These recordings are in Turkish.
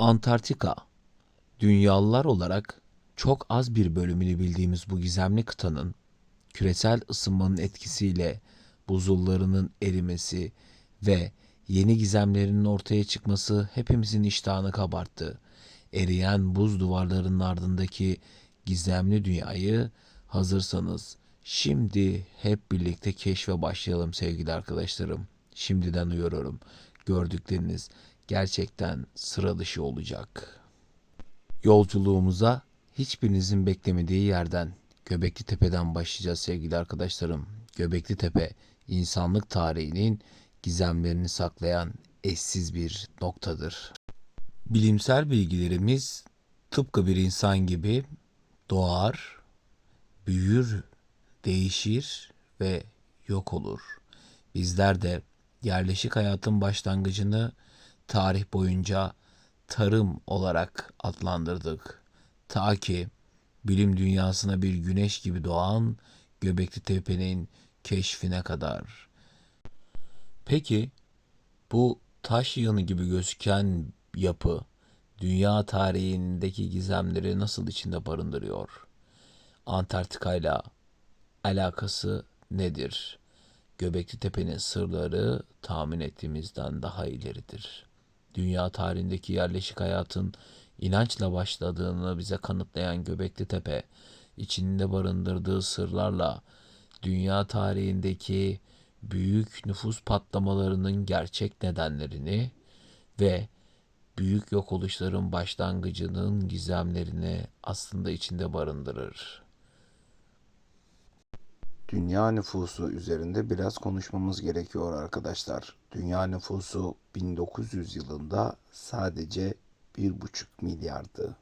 Antarktika, dünyalılar olarak çok az bir bölümünü bildiğimiz bu gizemli kıtanın küresel ısınmanın etkisiyle buzullarının erimesi ve yeni gizemlerinin ortaya çıkması hepimizin iştahını kabarttı. Eriyen buz duvarlarının ardındaki gizemli dünyayı hazırsanız şimdi hep birlikte keşfe başlayalım sevgili arkadaşlarım. Şimdiden uyarıyorum. Gördükleriniz gerçekten sıra dışı olacak. Yolculuğumuza hiçbirinizin beklemediği yerden Göbekli Tepe'den başlayacağız sevgili arkadaşlarım. Göbekli Tepe insanlık tarihinin gizemlerini saklayan eşsiz bir noktadır. Bilimsel bilgilerimiz tıpkı bir insan gibi doğar, büyür, değişir ve yok olur. Bizler de yerleşik hayatın başlangıcını tarih boyunca tarım olarak adlandırdık. Ta ki bilim dünyasına bir güneş gibi doğan Göbekli Tepe'nin keşfine kadar. Peki bu taş yığını gibi gözüken yapı dünya tarihindeki gizemleri nasıl içinde barındırıyor? Antarktika ile alakası nedir? Göbekli Tepe'nin sırları tahmin ettiğimizden daha ileridir. Dünya tarihindeki yerleşik hayatın inançla başladığını bize kanıtlayan Göbekli Tepe, içinde barındırdığı sırlarla dünya tarihindeki büyük nüfus patlamalarının gerçek nedenlerini ve büyük yok oluşların başlangıcının gizemlerini aslında içinde barındırır. Dünya nüfusu üzerinde biraz konuşmamız gerekiyor arkadaşlar. Dünya nüfusu 1900 yılında sadece 1,5 milyardı.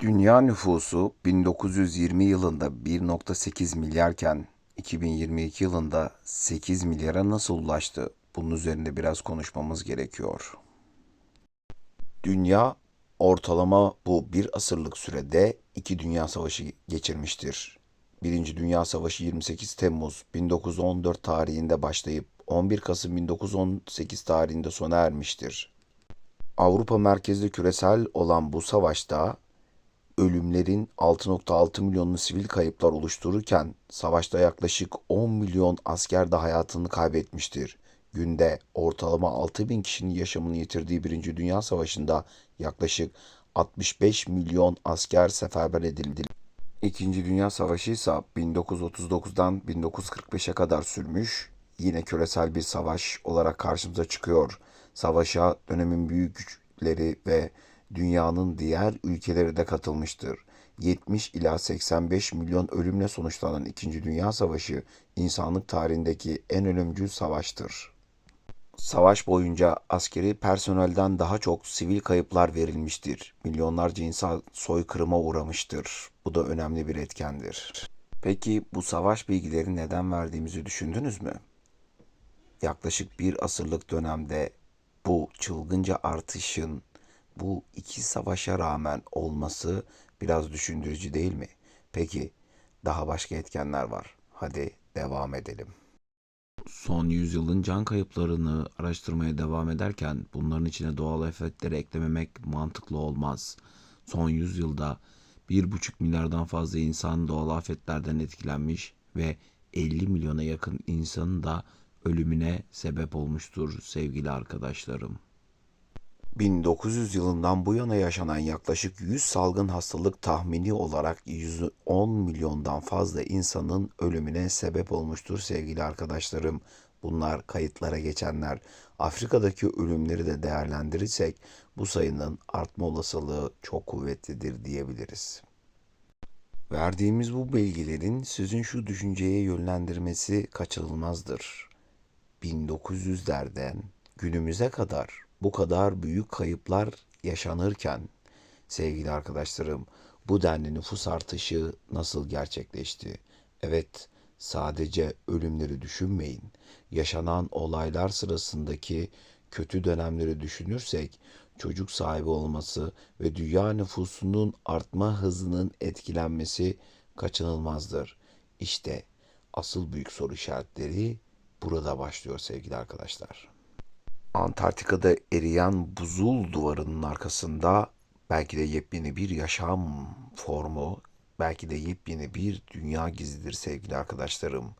Dünya nüfusu 1920 yılında 1.8 milyarken 2022 yılında 8 milyara nasıl ulaştı? Bunun üzerinde biraz konuşmamız gerekiyor. Dünya ortalama bu bir asırlık sürede iki dünya savaşı geçirmiştir. Birinci Dünya Savaşı 28 Temmuz 1914 tarihinde başlayıp 11 Kasım 1918 tarihinde sona ermiştir. Avrupa merkezli küresel olan bu savaşta ölümlerin 6.6 milyonlu sivil kayıplar oluştururken savaşta yaklaşık 10 milyon asker de hayatını kaybetmiştir. Günde ortalama 6 bin kişinin yaşamını yitirdiği Birinci Dünya Savaşı'nda yaklaşık 65 milyon asker seferber edildi. İkinci Dünya Savaşı ise 1939'dan 1945'e kadar sürmüş. Yine küresel bir savaş olarak karşımıza çıkıyor. Savaşa dönemin büyük güçleri ve dünyanın diğer ülkeleri de katılmıştır. 70 ila 85 milyon ölümle sonuçlanan İkinci Dünya Savaşı insanlık tarihindeki en ölümcül savaştır. Savaş boyunca askeri personelden daha çok sivil kayıplar verilmiştir. Milyonlarca insan soykırıma uğramıştır. Bu da önemli bir etkendir. Peki bu savaş bilgileri neden verdiğimizi düşündünüz mü? Yaklaşık bir asırlık dönemde bu çılgınca artışın bu iki savaşa rağmen olması biraz düşündürücü değil mi? Peki daha başka etkenler var. Hadi devam edelim. Son yüzyılın can kayıplarını araştırmaya devam ederken bunların içine doğal efektleri eklememek mantıklı olmaz. Son yüzyılda 1,5 milyardan fazla insan doğal afetlerden etkilenmiş ve 50 milyona yakın insanın da ölümüne sebep olmuştur sevgili arkadaşlarım. 1900 yılından bu yana yaşanan yaklaşık 100 salgın hastalık tahmini olarak 110 milyondan fazla insanın ölümüne sebep olmuştur sevgili arkadaşlarım. Bunlar kayıtlara geçenler. Afrika'daki ölümleri de değerlendirirsek bu sayının artma olasılığı çok kuvvetlidir diyebiliriz. Verdiğimiz bu bilgilerin sizin şu düşünceye yönlendirmesi kaçınılmazdır. 1900'lerden günümüze kadar bu kadar büyük kayıplar yaşanırken sevgili arkadaşlarım bu denli nüfus artışı nasıl gerçekleşti? Evet, sadece ölümleri düşünmeyin. Yaşanan olaylar sırasındaki kötü dönemleri düşünürsek çocuk sahibi olması ve dünya nüfusunun artma hızının etkilenmesi kaçınılmazdır. İşte asıl büyük soru işaretleri burada başlıyor sevgili arkadaşlar. Antarktika'da eriyen buzul duvarının arkasında belki de yepyeni bir yaşam formu, belki de yepyeni bir dünya gizlidir sevgili arkadaşlarım.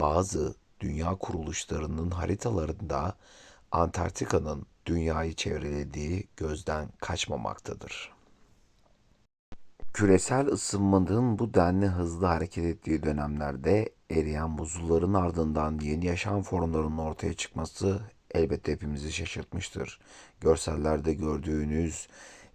Bazı dünya kuruluşlarının haritalarında Antarktika'nın dünyayı çevrelediği gözden kaçmamaktadır. Küresel ısınmanın bu denli hızlı hareket ettiği dönemlerde eriyen buzulların ardından yeni yaşam formlarının ortaya çıkması elbette hepimizi şaşırtmıştır. Görsellerde gördüğünüz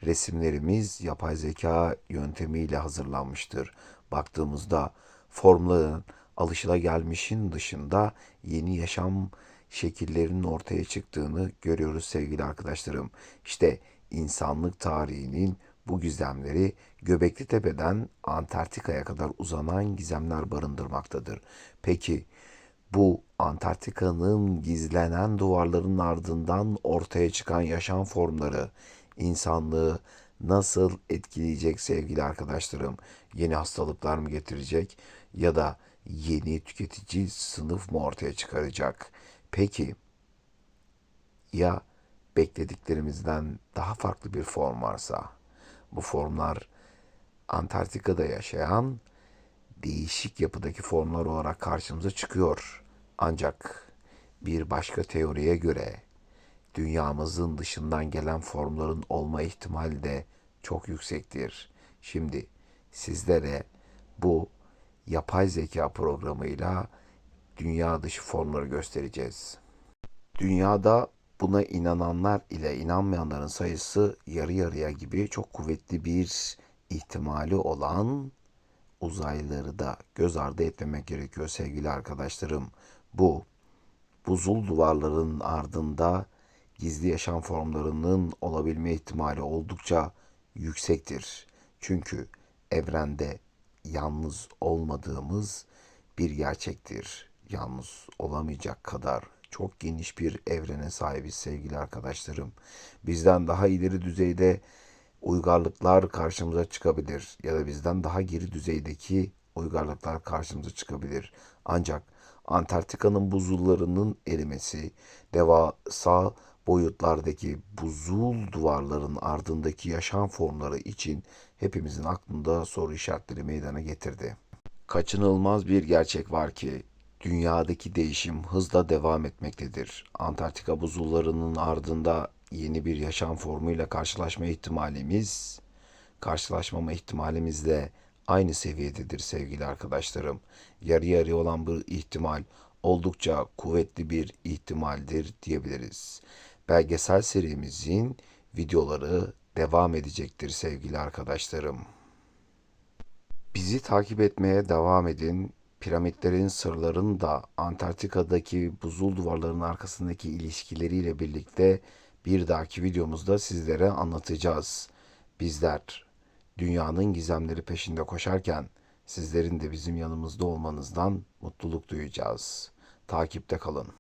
resimlerimiz yapay zeka yöntemiyle hazırlanmıştır. Baktığımızda formların alışılagelmişin dışında yeni yaşam şekillerinin ortaya çıktığını görüyoruz sevgili arkadaşlarım. İşte insanlık tarihinin bu gizemleri Göbekli Tepe'den Antarktika'ya kadar uzanan gizemler barındırmaktadır. Peki bu Antarktika'nın gizlenen duvarlarının ardından ortaya çıkan yaşam formları insanlığı nasıl etkileyecek sevgili arkadaşlarım? Yeni hastalıklar mı getirecek ya da yeni tüketici sınıf mı ortaya çıkaracak? Peki ya beklediklerimizden daha farklı bir form varsa? Bu formlar Antarktika'da yaşayan değişik yapıdaki formlar olarak karşımıza çıkıyor. Ancak bir başka teoriye göre dünyamızın dışından gelen formların olma ihtimali de çok yüksektir. Şimdi sizlere bu yapay zeka programıyla dünya dışı formları göstereceğiz. Dünyada buna inananlar ile inanmayanların sayısı yarı yarıya gibi çok kuvvetli bir ihtimali olan uzaylıları da göz ardı etmemek gerekiyor sevgili arkadaşlarım. Bu buzul duvarların ardında gizli yaşam formlarının olabilme ihtimali oldukça yüksektir. Çünkü evrende yalnız olmadığımız bir gerçektir. Yalnız olamayacak kadar çok geniş bir evrene sahibiz sevgili arkadaşlarım. Bizden daha ileri düzeyde uygarlıklar karşımıza çıkabilir ya da bizden daha geri düzeydeki uygarlıklar karşımıza çıkabilir. Ancak Antarktika'nın buzullarının erimesi, devasa boyutlardaki buzul duvarların ardındaki yaşam formları için hepimizin aklında soru işaretleri meydana getirdi. Kaçınılmaz bir gerçek var ki dünyadaki değişim hızla devam etmektedir. Antarktika buzullarının ardında yeni bir yaşam formuyla karşılaşma ihtimalimiz, karşılaşmama ihtimalimizle aynı seviyededir sevgili arkadaşlarım. Yarı yarıya olan bu ihtimal oldukça kuvvetli bir ihtimaldir diyebiliriz. Belgesel serimizin videoları devam edecektir sevgili arkadaşlarım. Bizi takip etmeye devam edin. Piramitlerin sırlarını da Antarktika'daki buzul duvarların arkasındaki ilişkileriyle birlikte bir dahaki videomuzda sizlere anlatacağız. Bizler dünyanın gizemleri peşinde koşarken sizlerin de bizim yanımızda olmanızdan mutluluk duyacağız. Takipte kalın.